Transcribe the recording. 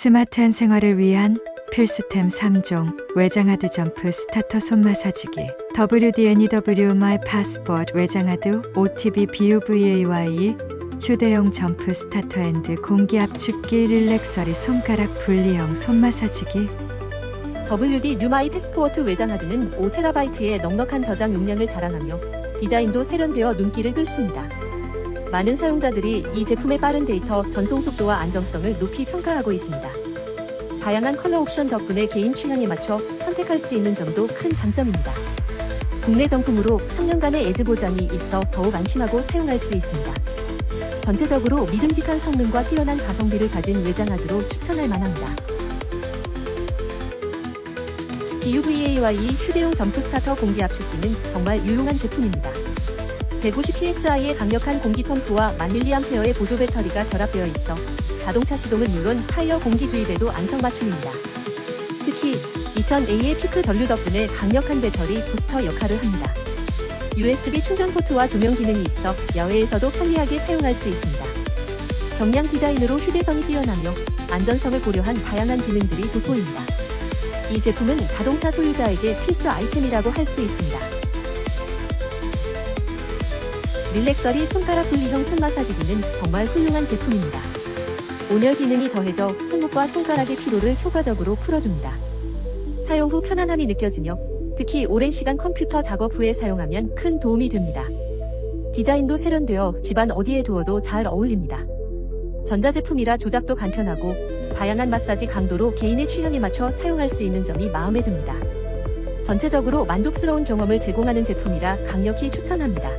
스마트한 생활을 위한 필수템 3종 외장하드 점프 스타터 손 마사지기 WD&EW My Passport 외장하드 OTB BUVAY 휴대용 점프 스타터 앤드 공기 압축기 릴렉서리 손가락 분리형 손 마사지기 WD 뉴마이 패스포어트 외장하드는 5TB의 넉넉한 저장 용량을 자랑하며 디자인도 세련되어 눈길을 끌습니다. 많은 사용자들이 이 제품의 빠른 데이터 전송 속도와 안정성을 높이 평가하고 있습니다. 다양한 컬러 옵션 덕분에 개인 취향에 맞춰 선택할 수 있는 점도 큰 장점입니다. 국내 정품으로 3년간의 애지 보장이 있어 더욱 안심하고 사용할 수 있습니다. 전체적으로 믿음직한 성능과 뛰어난 가성비를 가진 외장하드로 추천할 만합니다. BUVAY 휴대용 점프 스타터 공기 압축기는 정말 유용한 제품입니다. 150psi의 강력한 공기 펌프와 1000mAh의 보조 배터리가 결합되어 있어 자동차 시동은 물론 타이어 공기 주입에도 안성맞춤입니다. 특히 2000A의 피크 전류 덕분에 강력한 배터리 부스터 역할을 합니다. USB 충전 포트와 조명 기능이 있어 야외에서도 편리하게 사용할 수 있습니다. 경량 디자인으로 휴대성이 뛰어나며 안전성을 고려한 다양한 기능들이 돋보입니다. 이 제품은 자동차 소유자에게 필수 아이템이라고 할 수 있습니다. 릴렉서리 손가락 분리형 손 마사지기는 정말 훌륭한 제품입니다. 온열 기능이 더해져 손목과 손가락의 피로를 효과적으로 풀어줍니다. 사용 후 편안함이 느껴지며 특히 오랜 시간 컴퓨터 작업 후에 사용하면 큰 도움이 됩니다. 디자인도 세련되어 집안 어디에 두어도 잘 어울립니다. 전자제품이라 조작도 간편하고 다양한 마사지 강도로 개인의 취향에 맞춰 사용할 수 있는 점이 마음에 듭니다. 전체적으로 만족스러운 경험을 제공하는 제품이라 강력히 추천합니다.